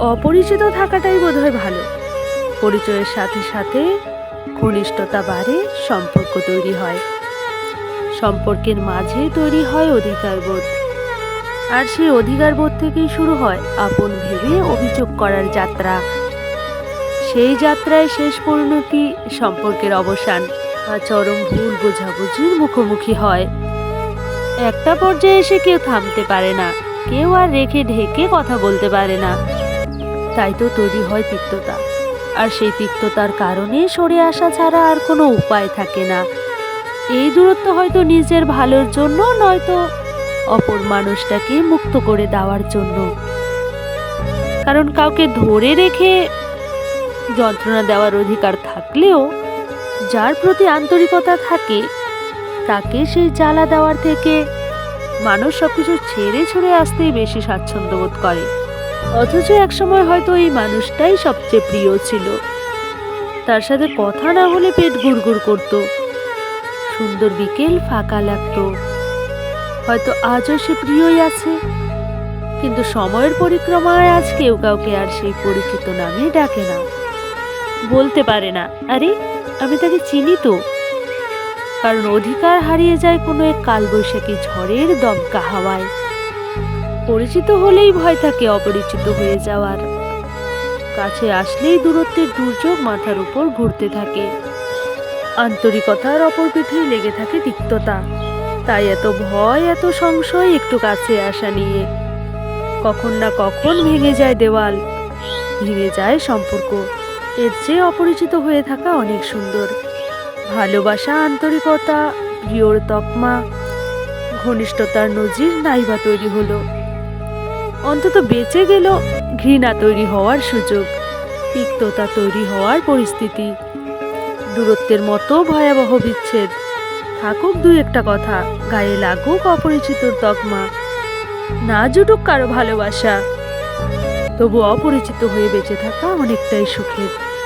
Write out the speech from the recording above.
অপরিচিত থাকাটাই বোধহয় ভালো। পরিচয়ের সাথে সাথে ঘনিষ্ঠতা বাড়ে, সম্পর্ক তৈরি হয়। সম্পর্কের মাঝে তৈরি হয় অধিকারবোধ। আর সেই অধিকারবোধ থেকেই শুরু হয় আপন ভেবে অভিযোগ করার যাত্রা। সেই যাত্রায় শেষ পরিণতি সম্পর্কের অবসান। বা চরম ভুল বোঝাবুঝির মুখোমুখি হয়। একটা পর্যায়ে এসে কেউ থামতে পারে না। কেউ আর রেখে ঢেকে কথা বলতে পারে না। তাই তো তৈরি হয় তিক্ততা। আর সেই তিক্ততার কারণে সরে আসা ছাড়া আর কোনো উপায় থাকে না। এই দূরত্ব হয়তো নিজের ভালোর জন্য, নয়তো অপর মানুষটাকে মুক্ত করে দেওয়ার জন্য। কারণ কাউকে ধরে রেখে যন্ত্রণা দেওয়ার অধিকার থাকলেও, যার প্রতি আন্তরিকতা থাকে, তাকে সেই জ্বালা দেওয়ার থেকে মানুষ সবকিছু ছেড়ে ছুড়ে আসতেই বেশি স্বাচ্ছন্দ্য বোধ করে। অথচ একসময় হয়তো এই মানুষটাই সবচেয়ে প্রিয় ছিল। তার সাথে কথা না হলে পেট গুড়গুড় করতো। সুন্দর বিকেল ফাঁকা লাগতো। হয়তো আজও সে প্রিয়ই আছে। কিন্তু সময়ের পরিক্রমায় আজ কেউ কাউকে আর সেই পরিচিত নামে ডাকে না। বলতে পারে না, আরে, আমি তাকে চিনি তো। কারণ অধিকার হারিয়ে যায় কোনো এক কালবৈশাখী ঝড়ের দমকা হাওয়ায়। পরিচিত হলেই ভয় থাকে অপরিচিত হয়ে যাওয়ার। কাছে আসলেই দূরত্বের দুর্যোগ মাথার উপর ঘুরতে থাকে। আন্তরিকতার অপর পিঠেই লেগে থাকে তিক্ততা। তাই এত ভয়, এত সংশয় একটু কাছে আসা নিয়ে। কখন না কখন ভেঙে যায় দেওয়াল, ভেঙে যায় সম্পর্ক। এর চেয়ে অপরিচিত হয়ে থাকা অনেক সুন্দর। ভালোবাসা, আন্তরিকতা, প্রিয়র তকমা, ঘনিষ্ঠতার নজির নাইবা তৈরি হলো। অন্তত বেঁচে গেল ঘৃণা তৈরি হওয়ার সুযোগ, তিক্ততা তৈরি হওয়ার পরিস্থিতি। দূরত্বের মতো ভয়াবহ বিচ্ছেদ। থাকুক দু একটা কথা, গায়ে লাগুক অপরিচিতর তকমা। না জুটুক কারও ভালোবাসা। তবু অপরিচিত হয়ে বেঁচে থাকা অনেকটাই সুখের।